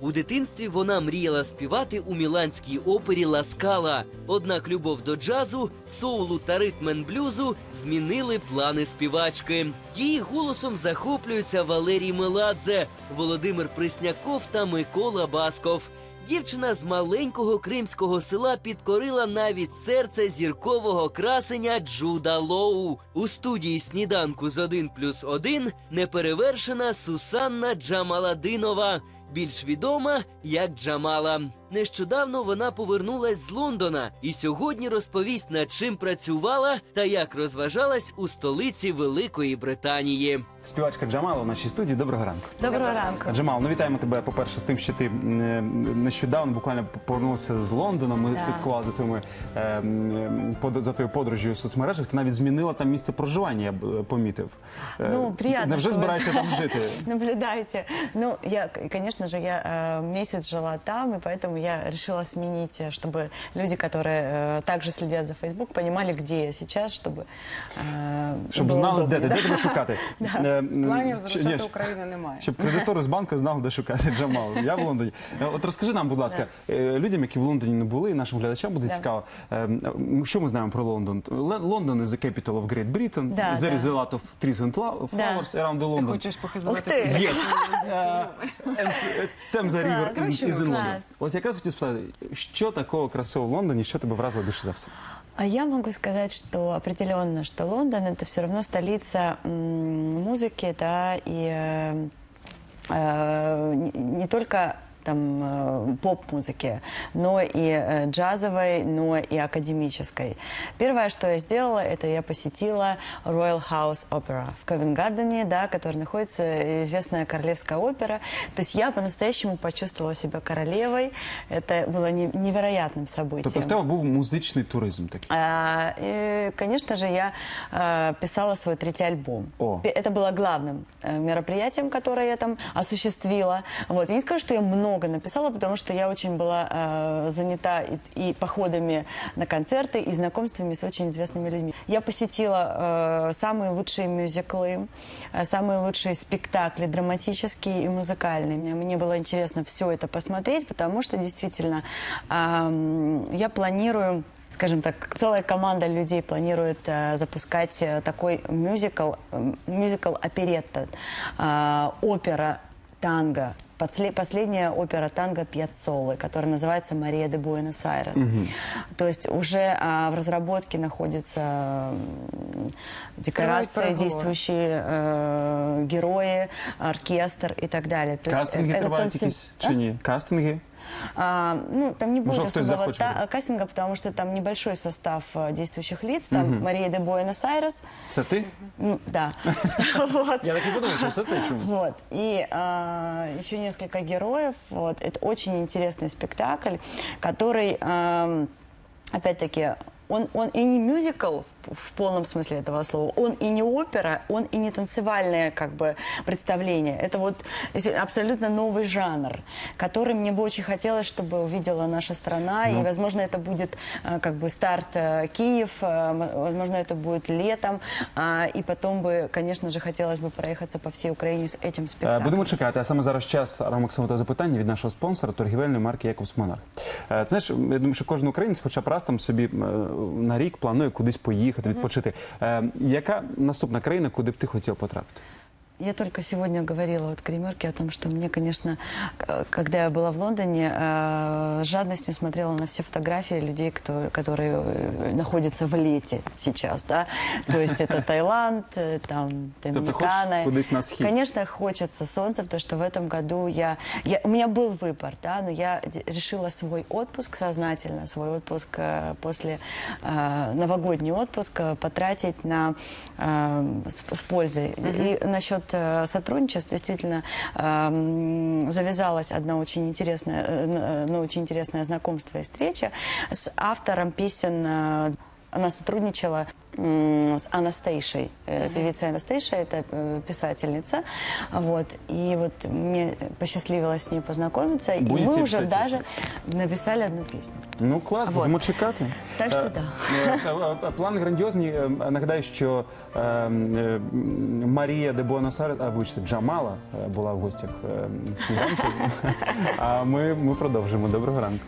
У дитинстві вона мріяла співати у міланській опері Ла Скала. Однак любов до джазу, соулу та ритмен-блюзу змінили плани співачки. Її голосом захоплюються Валерій Меладзе, Володимир Пресняков та Микола Басков. Дівчина з маленького кримського села підкорила навіть серце зіркового красення Джуда Лоу. У студії сніданку з 1 плюс 1 неперевершена Сусанна Джамаладинова, більш відома як Джамала. Нещодавно вона повернулась з Лондона і сьогодні розповість, над чим працювала та як розважалась у столиці Великої Британії. Співачка Джамала у нашій студії. Доброго ранку. Доброго ранку. Джамал, ну вітаємо тебе, по-перше, з тим, що ти е, нещодавно буквально повернувся з Лондона. Ми Да. слідкували за твоїми е, под- за твоєю подорожю в соцмережах. Ти навіть змінила там місце проживання, я б, е, помітив. Е, Ну, приятно, Невже збираєшся там жити? Наблюдаете. Ну, я, конечно же, я месяц жила там, и поэтому я решила сменить, э, чтобы люди, которые э, также следят за Facebook, понимали, где я сейчас, чтобы э, Щоб было знали, удобнее, де ти, да. де тебе шукати. Е, м, Планів чи- залишати ні, Україну немає. Щоб кредитори з банку знали, де шукати Джамал. Я в Лондоні. Е, От розкажи нам, будь ласка, е, людям, які в Лондоні не були, і нашим глядачам буде Да. цікаво. е, м, Що ми знаємо про Лондон? Ле- Лондон is the capital of Great Britain. Да, There да. is a lot of trees and fla- Да. flowers around the Ти London. хочеш Ух похизувати? ты! Yes. Uh, and, uh, Thames River Клас. is in London. Клас. Ось якраз хотів спитати, що такого красивого в Лондоні, що тебе вразило більше за все? А я могу сказать, что определенно, что Лондон это все равно столица м, музыки, да, и э, э, не- не только там э, поп-музыки, но и э, джазовой, но и академической. Первое, что я сделала, это я посетила Royal House Opera в Ковенгардене, да, который находится известная королевская опера. То есть я по-настоящему почувствовала себя королевой. Это было не- невероятным событием. Тобто в тебе був музичний туризм такий. А, и, конечно же, я а, писала свой третий альбом. О. Это было главным э, мероприятием, которое я там осуществила. Вот. Я не скажу, что я много написала, потому что я очень была э, занята и, и походами на концерты, и знакомствами с очень известными людьми. Я посетила э, самые лучшие мюзиклы, э, самые лучшие спектакли драматические и музыкальные. Мне, мне было интересно все это посмотреть, потому что действительно ам, я планирую скажем так, целая команда людей планирует э, запускать э, такой мюзикл, э, мюзикл оперетта, э, опера танго, последняя опера танго Пьяццолы, которая называется «Мария де Буэнос-Айрес». То есть уже а, в разработке находятся декорации, действующие э, герои, оркестр и так далее. То есть Кастинги это тривають танци- А? Кастинги? А, ну, там не будет Может, кто-то особого та- будет. кастинга, потому что там небольшой состав э, действующих лиц. Там Мария де Буэнос-Айрес. Це ти? Ну, да. Я так подумав, що це ти чому? Вот. И а, еще несколько героев. Вот. Это очень интересный спектакль, который, опять-таки, он, он и не мюзикл в, в полном смысле этого слова, он и не опера, он и не танцевальное как бы представление. Это вот если абсолютно новый жанр, который мне бы очень хотелось, чтобы увидела наша страна. И, возможно, это будет а, как бы старт э, Киев, а, м- возможно, это будет летом. А, и потом бы, конечно же, хотелось бы проехаться по всей Украине с этим Е, спектаклем. Будемо чекати. А саме зараз час Максимового запитання від нашого спонсора торгівельної марки Якобс Монарх. Е, Це знаєш, я думаю, що кожен українець, хоча б раз там собі е, на рік планує кудись поїхати, відпочити. Е, Яка наступна країна, куди б ти хотів потрапити? Я только сегодня говорила вот гримерке о том, что мне, конечно, когда я была в Лондоне, э, с жадностью смотрела на все фотографии людей, кто, которые э, находятся в лете сейчас, да. То есть это Таиланд, э, там, Доминикана. Конечно, хочется солнца, потому что в этом году я, я у меня был выбор, да, но я решила свой отпуск сознательно, свой отпуск после новогодний отпуск потратить на с, с пользой. И насчет э, сотрудничества действительно э, м, завязалась одна очень интересная, э, н- ну, очень интересное знакомство и встреча с автором песен. э, она сотрудничала с Анастейшей, э, певицей Анастейшей, это э, писательница, вот, и вот мне посчастливилось с ней познакомиться, и Будете мы уже писать даже написали одну песню. Ну клас, Вот. будемо чекати. Так що Е, да. е, е, Плани грандіозні. Е, Нагадаю, що е, е, Марія де Буенос-Айрес, а вибачте, Джамала е, була в гостях е, сніданку. А ми, ми продовжимо. Доброго ранку.